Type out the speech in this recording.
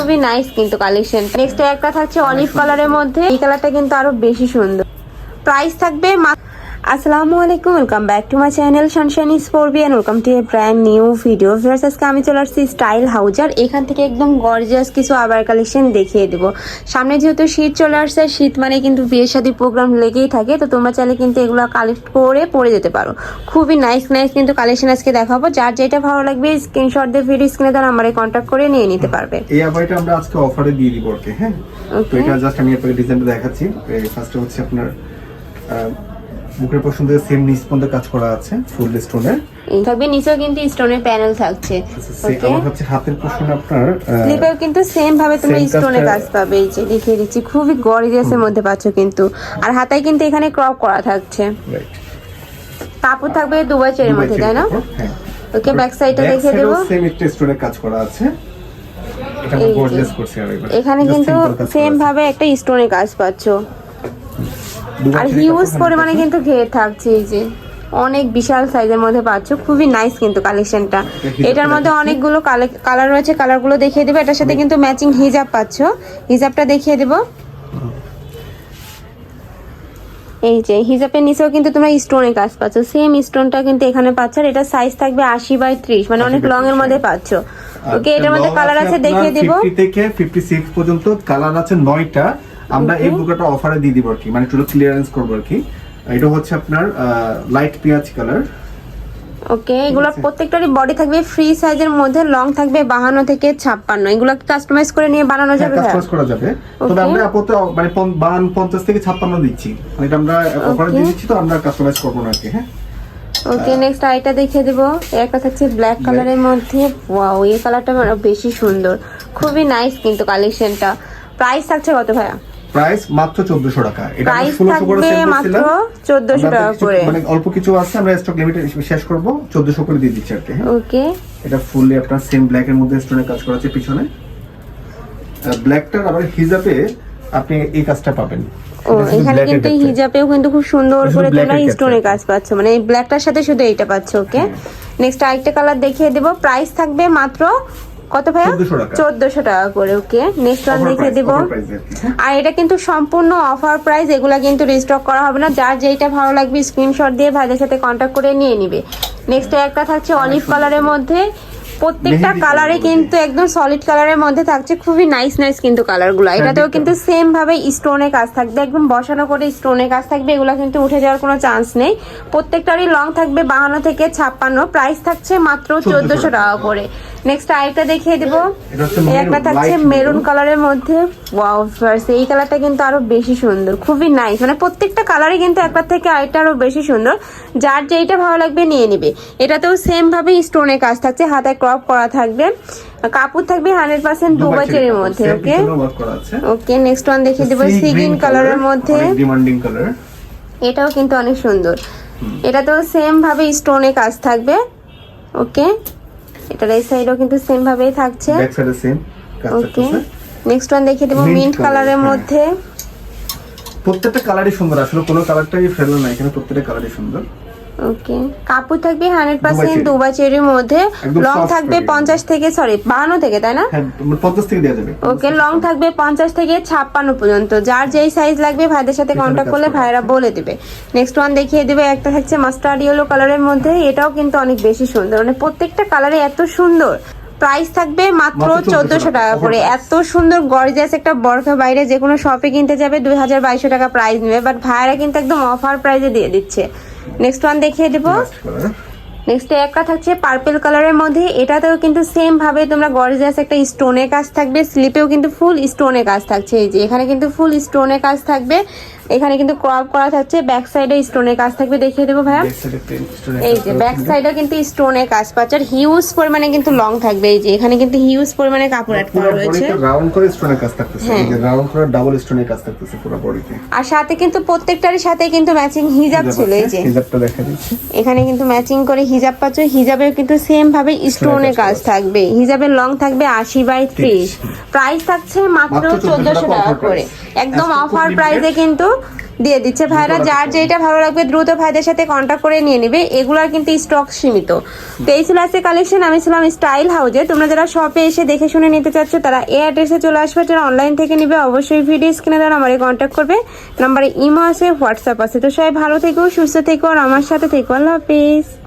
খুবই নাইস কিন্তু collection next একটা থাকছে অলিভ কালারের মধ্যে, এই কালারটা কিন্তু আরও বেশি সুন্দর। প্রাইস থাকবে আসসালামু আলাইকুম welcome back to my channel সানশাইনি স্পোর্বিয়ান welcome to a brand new video ফিরাস আজকে আমি চলে আসছি স্টাইল হাউজার এখান থেকে একদম গর্জিয়াস কিছু আবার কালেকশন দেখিয়ে দেবো। সামনে যেহেতু শীত চলে আসছে শীত মানে কিন্তু বিয়ে শাদী প্রোগ্রাম লেগেই থাকে তো তোমরা চাইলে কিন্তু এগুলো কালেক্ট করে পরে যেতে পারো। খুবই নাইস নাইস কিন্তু কালেকশন আজকে দেখাবো। যার যেটা ভালো লাগবে স্ক্রিনশট দিয়ে ভিডিও স্ক্রিনে তার নাম্বারে কন্ট্যাক্ট করে নিয়ে নিতে পারবে। এই আবাইটা আমরা আজকে অফারে দিয়ে দিব ওকে হ্যাঁ? তো এটা জাস্ট আমি আপনাকে ডিজাইনটা দেখাচ্ছি। ফার্স্টে হচ্ছে আপনার বুকের সেম নিচ পর্যন্ত কাজ করা আছে ফুল স্টোনের থাকবে নিচেও কিন্তু স্টোনের প্যানেল থাকছে। ওকে আমার হচ্ছে হাতের পোষণ আপনার স্লিপেও কিন্তু সেম ভাবে তুমি Same স্টোনে কাজ পাবে। এই যে দেখিয়ে দিচ্ছি খুবই গর্জিয়াসের মধ্যে পাচ্ছ কিন্তু। আর হাতায় কিন্তু এখানে ক্রপ করা থাকছে। কাপড় থাকবে দুবাই চেরের মধ্যে তাই না? ওকে ব্যাক সাইডটা দেখিয়ে দেবো। একটা স্টোনের কাজ করা আছে। গর্জিয়াস এখানে কিন্তু সেম ভাবে একটা স্টোনে কাজ পাচ্ছ। আর হিউজ পরিমাণে কিন্তু ঘের থাকছে এই যে। অনেক বিশাল সাইজের মধ্যে পাচ্ছ। খুবই নাইস কিন্তু কালেকশনটা এটার মধ্যে অনেকগুলো কালার রয়েছে কালারগুলো দেখিয়ে দেবো। এটার সাথে কিন্তু ম্যাচিং হিজাব পাচ্ছ। হিজাবটা দেখিয়ে দেবো। এই যে হিজাবের নিচেও কিন্তু তোমরা স্টোনে কাজ পাচ্ছ। সেম স্টোনটা কিন্তু এখানে পাচ্ছ। আর এটা সাইজ থাকবে আশি বাই ত্রিশ। মানে অনেক লং এর মধ্যে হ্যাঁ। পাচ্ছ। ওকে এটার মধ্যে কালার আছে দেখিয়ে দিব। 50 থেকে 56 পর্যন্ত। কালার আছে 9টা আমরা এই বুকাটা অফারে দিয়ে দিব আর কি মানে একটু ক্লিয়ারেন্স করব আর কি। এটা হচ্ছে আপনার লাইট পেঁয়াজ কালার ওকে এগুলো প্রত্যেকটারই বডি থাকবে ফ্রি সাইজের মধ্যে লং থাকবে বাহান্ন থেকে ছাপ্পান্ন। এগুলো কাস্টমাইজ করে নিয়ে বানানো যাবে ভাইয়া? কাস্টমাইজ করা যাবে। তবে আমরা আপাতত মানে পন- বান 50 থেকে 56 দিচ্ছি। মানে এটা আমরা অফারে দিয়ে দিচ্ছি তো আমরা কাস্টমাইজ করব না আর কি হ্যাঁ? ওকে নেক্সট আইটা দেখিয়ে দেবো। একটা থাকছে ব্ল্যাক কালারের মধ্যে। ওয়াও এই কালারটা বেশি সুন্দর। খুবই নাইস কিন্তু কালেকশনটা প্রাইস থাকছে কত ভাইয়া? প্রাইস মাত্র 1400 টাকা। এটা 1600 করে সেল মাত্র করছিলাম। চোদ্দশো আমরা টাকা করে। মানে অল্প কিছু আছে আমরা স্টক লিমিট শেষ করব। 1400 করে দিয়ে দিচ্ছি আর কি হ্যাঁ? ওকে এটা ফুললি আপনার সেম ব্ল্যাক এর মধ্যে স্টোনের কাজ করা আছে পিছনে। ব্ল্যাকটার আবার হিজাবে আপনি এই কাজটা পাবেন। ও এখানে কিন্তু। হিজাবেও কিন্তু খুব সুন্দর করে তোমরা স্টোনের কাজ পাচ্ছ। মানে এই ব্ল্যাকটার সাথে শুধু এইটা পাচ্ছ ওকে নেক্সট আরেকটা কালার দেখিয়ে দেবো। প্রাইস থাকবে মাত্র কত ভাইয়া? 1400 টাকা। চোদ্দশো টাকা করে ওকে নেক্সট ওয়ান price, দেবো। আর হ্যাঁ। এটা কিন্তু সম্পূর্ণ অফার প্রাইস এগুলা কিন্তু রিস্টক করা হবে না। যার যেটা ভালো লাগবে স্ক্রিনশট দিয়ে ভাইদের সাথে কন্ট্যাক্ট করে নিয়ে নিবে। নেক্সট একটা থাকছে অলিভ কালারের মধ্যে। প্রত্যেকটা কালারে কিন্তু একদম সলিড কালারের মধ্যে থাকছে। খুবই নাইস নাইস কিন্তু কালারগুলো এটাতেও কিন্তু সেম ভাবে স্টোনে কাজ থাকবে। একদম বসানো করে স্টোনে কাজ থাকবে। এগুলো কিন্তু উঠে যাওয়ার কোনো চান্স নেই। প্রত্যেকটারই লং থাকবে বাহান্ন থেকে ছাপ্পান্ন। প্রাইস থাকছে মাত্র 1400 চোদ্দশো টাকা করে। নেক্সট আরেকটা দেখিয়ে দিব। একটা থাকছে মেরুন কালারের মধ্যে। ওয়াও ফার্স এই কালারটা কিন্তু আরও বেশি সুন্দর খুবই নাইস মানে প্রত্যেকটা কালারই কিন্তু একবার থেকে আরেকটা আরও বেশি সুন্দর। যার যেইটা ভালো লাগবে নিয়ে নিবে। এটাতেও সেম ভাবে স্টোনে কাজ থাকছে হাতায় ক্রপ করা থাকবে। কাপড় থাকবে হান্ড্রেড পার্সেন্ট দুবাই চেরির মধ্যে ওকে ওকে নেক্সট ওয়ান দেখিয়ে দেবো সি গ্রিন কালারের মধ্যে। এটাও কিন্তু অনেক সুন্দর। এটাতেও সেম ভাবে স্টোনে কাজ থাকবে ওকে এটার এই সাইডও কিন্তু সেম ভাবেই থাকছে। ব্যাক সাইডে সেম ওকে নেক্সট ওয়ান দেখিয়ে দেবো মিন্ট কালারের হ্যাঁ। মধ্যে। প্রত্যেকটা কালারই সুন্দর আসলে কোনো কালারটাই ফেলো না এখানে প্রত্যেকটা কালারই সুন্দর। ওকে কাপড় থাকবে হান্ড্রেড পার্সেন্ট cherry। দুবা চেরির মধ্যে। লং থাকবে। পঞ্চাশ থেকে সরি বাহান্ন থেকে তাই না? হ্যাঁ পঞ্চাশ থেকে দেওয়া যাবে। ওকে লং থাকবে পঞ্চাশ থেকে ছাপ্পান্ন পর্যন্ত। যার যেই সাইজ লাগবে ভাইদের সাথে কন্ট্যাক্ট করলে করা। ভাইরা বলে দিবে। নেক্সট ওয়ান দেখিয়ে দিবে একটা থাকছে মাস্টার্ড ইয়েলো কালারের মধ্যে। এটাও কিন্তু অনেক বেশি সুন্দর। মানে প্রত্যেকটা কালারে এত সুন্দর। প্রাইস থাকবে মাত্র মাত্র 1400 চোদ্দশো টাকা করে। এত সুন্দর গর্জিয়াস একটা বরফা বাইরে যে কোনো শপে কিনতে যাবে। দুই হাজার বাইশশো টাকা প্রাইস নেবে। বাট ভাইরা কিন্তু একদম অফার প্রাইসে দিয়ে দিচ্ছে। নেক্সট ওয়ান দেখিয়ে দেব। নেক্সট একটা থাকছে পার্পল কালারের মধ্যে। এটাতেও কিন্তু সেম ভাবে তোমরা গর্জিয়াস একটা স্টোনের কাজ থাকবে। স্লিপেও কিন্তু ফুল স্টোনের কাজ থাকছে। এই যে এখানে কিন্তু ফুল স্টোনের কাজ থাকবে। এখানে কিন্তু ক্রপ করা থাকছে ব্যাক সাইডে স্টোনের কাজ থাকবে দেখিয়ে দেবো ভাইয়া। এই যে ব্যাক। সাইডেও কিন্তু স্টোনের কাজ পাচ্ছে আর হিউজ পরিমাণে কিন্তু লং থাকবে এই যে এখানে কিন্তু হিউজ পরিমাণে কাপড় অ্যাড করা রয়েছে। রাউন্ড করে স্টোনের কাজ থাকতেছে হ্যাঁ। এই যে রাউন্ড করে ডাবল স্টোনের কাজ থাকতেছে পুরো বডিতে। আর সাথে কিন্তু প্রত্যেকটারই সাথে কিন্তু ম্যাচিং হিজাব ছিল এই যে। হিজাবটা দেখা দিচ্ছি। এখানে কিন্তু ম্যাচিং করে হিজাব পাচ্ছ হিজাবেও কিন্তু সেম ভাবে স্টোনের কাজ থাকবে হিজাবের লং থাকবে আশি বাই ত্রিশ। প্রাইস থাকছে মাত্র মাত্র 1400 চোদ্দশো টাকা করে। একদম অফার প্রাইসে কিন্তু দিয়ে দিচ্ছে। ভাইরা যার যেটা ভালো লাগবে দ্রুত ভাইদের সাথে কন্ট্যাক্ট করে নিয়ে নেবে। এগুলার কিন্তু স্টক সীমিত। তো এই ছিল আজকে কালেকশন আমি ছিলাম স্টাইল হাউজে তোমরা যারা শপে এসে দেখে শুনে নিতে চাচ্ছ তারা এই অ্যাড্রেসে চলে আসবে। যারা অনলাইন থেকে নিবে অবশ্যই ভিডিও স্ক্রিনে দ্বারা আমারে কন্ট্যাক্ট করবে। নাম্বারে ইমো আছে হোয়াটসঅ্যাপ আছে। তো সবাই ভালো থেকো সুস্থ থেকো আর আমার সাথে থেকো। আল্লাহ হাফিজ।